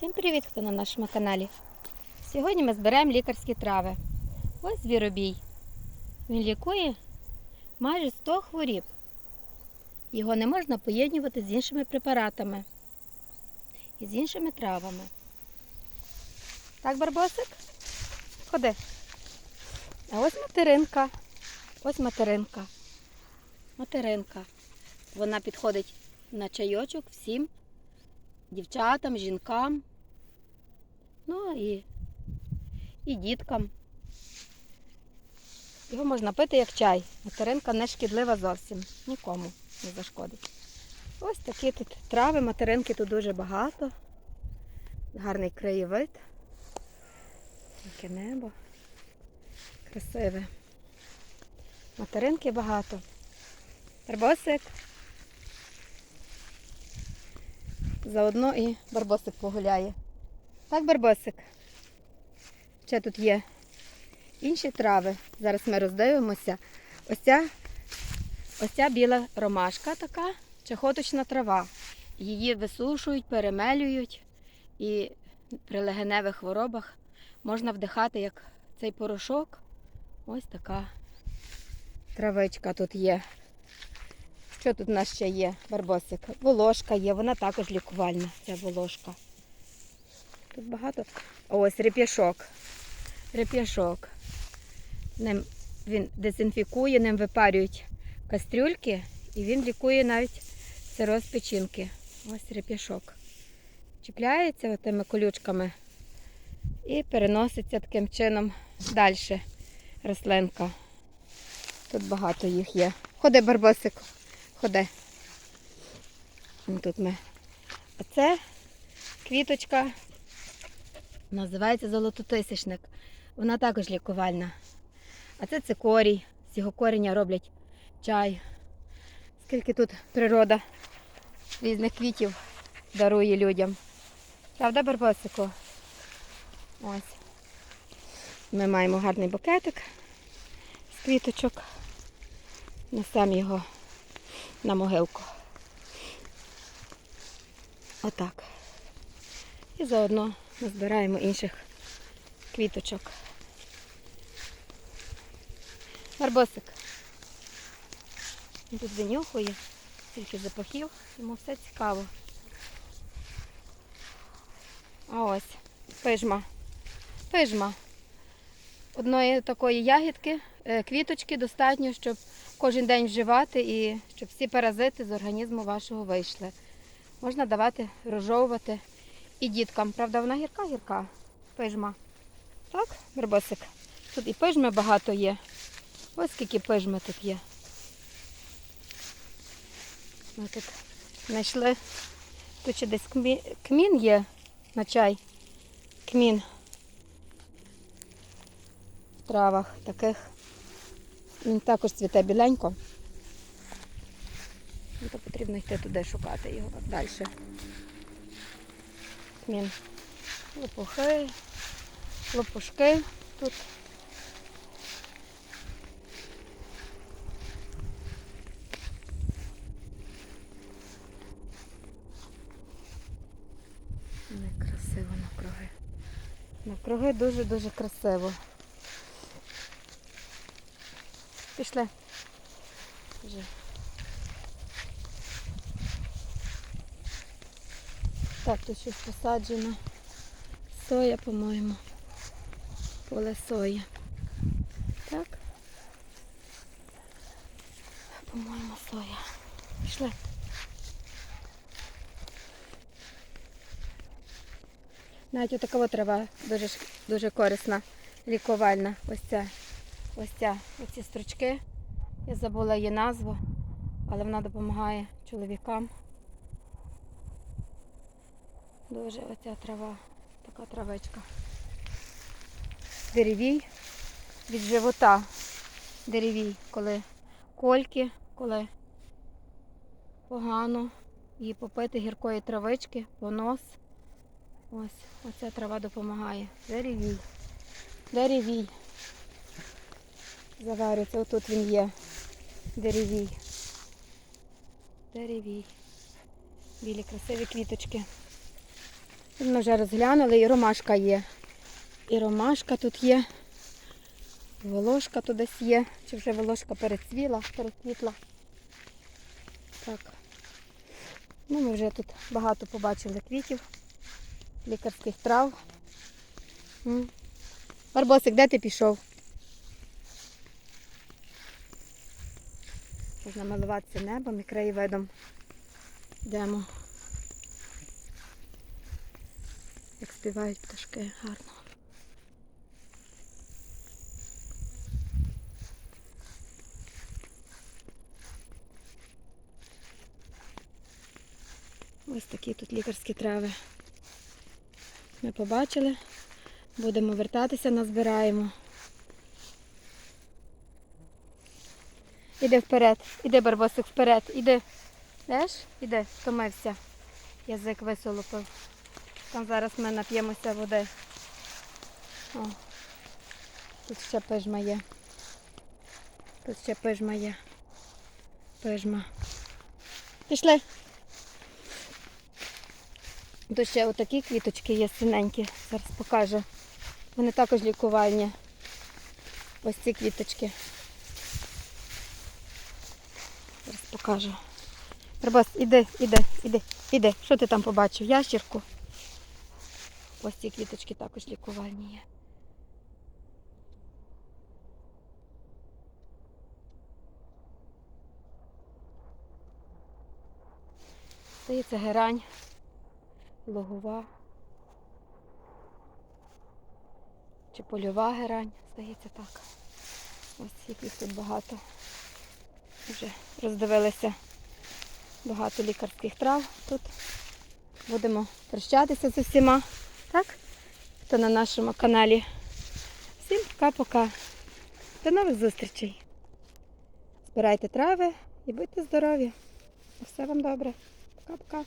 Всім привіт, хто на нашому каналі. Сьогодні ми зберемо лікарські трави. Ось звіробій. Він лікує майже 100 хворіб. Його не можна поєднувати з іншими препаратами і з іншими травами. Так, Барбосик? Ходи. А ось материнка. Ось материнка. Материнка. Вона підходить на чайочок всім дівчатам, жінкам, ну і, і діткам. Його можна пити як чай. Материнка не шкідлива зовсім. Нікому не зашкодить. Ось такі тут трави, материнки тут дуже багато. Гарний краєвид. Яке небо. Красиве. Материнки багато. Барбосик. Заодно і барбосик погуляє. Так, барбосик? Ще тут є інші трави. Зараз ми роздивимося. Ось ця, ось ця біла ромашка така, чахоточна трава. Її висушують, перемелюють і при легеневих хворобах можна вдихати як цей порошок. Ось така травичка тут є. Що тут у нас ще є, барбосик? Волошка є, вона також лікувальна, ця волошка. Тут багато. Ось реп'яшок. Реп'яшок. Ним він дезінфікує, ним випарюють кастрюльки і він лікує навіть сироз печінки. Ось реп'яшок. Чіпляється тими колючками і переноситься таким чином далі рослинка. Тут багато їх є. Ходи, барбосик. Ходи. Тут ми. А це квіточка називається золототисячник. Вона також лікувальна. А це цикорій. З його коріння роблять чай. Скільки тут природа різних квітів дарує людям. Правда, Барбосику? Ось. Ми маємо гарний букетик з квіточок. Несемо його на могилку. Отак. І заодно ми збираємо інших квіточок. Барбосик. Він тут винюхує, тільки запахів, йому все цікаво. А ось пижма. Пижма. Одної такої ягідки, е, квіточки достатньо, щоб кожен день вживати і щоб всі паразити з організму вашого вийшли. Можна давати, розжовувати і діткам. Правда, вона гірка-гірка, пижма. Так, Барбосик? Тут і пижми багато є. Ось скільки пижми тут є. Ми тут знайшли. Тут ще десь кмі- кмін є на чай. Кмін в травах таких. Він також цвіте біленько. То потрібно йти туди шукати його далі. Кмін. Лопухи, лопушки тут. Некрасиво навкруги. Навкруги дуже-дуже красиво. Пішли. Вже. Так, тут щось посаджено. Соя, по-моєму. Поле сої. Так? По-моєму, соя. Пішли. Навіть отака от трава дуже, дуже корисна, лікувальна. Ось ця. Ось ця. Оці стручки. Я забула її назву, але вона допомагає чоловікам. Дуже оця трава, така травичка. Деревій від живота. Деревій, коли кольки, коли погано, її попити гіркої травички, понос. Ось, оця трава допомагає. Деревій. Деревій. Заварюється, отут він є. Деревій. Деревій. Білі красиві квіточки. Ми вже розглянули, і ромашка є. І ромашка тут є. Волошка тут десь є. Чи вже волошка перецвіла, перецвітла. Так. Ну, ми вже тут багато побачили квітів, лікарських трав. Барбосик, де ти пішов? Можна малуватися небом і краєвидом. Йдемо. Як співають пташки гарно. Ось такі тут лікарські трави. Ми побачили. Будемо вертатися, назбираємо. Іди вперед, іди, барбосик, вперед, іди. Йдеш? Іди, втомився. Язик висолопив. Там зараз ми нап'ємося води. О, тут ще пижма є. Тут ще пижма є. Пижма. Пішли. Тут ще отакі квіточки є синенькі. Зараз покажу. Вони також лікувальні. Ось ці квіточки. Зараз покажу. Барбос, іди, іди, іди, іди. Що ти там побачив? Ящірку? Ось ці квіточки також лікувальні є. Здається, герань, логова. Чи польова герань, здається так. Ось яких тут багато. Вже роздивилися багато лікарських трав тут. Будемо прощатися з усіма. Так? То на нашому каналі. Всім пока-пока. До нових зустрічей. Збирайте трави і будьте здорові. Все вам добре. Пока-пока.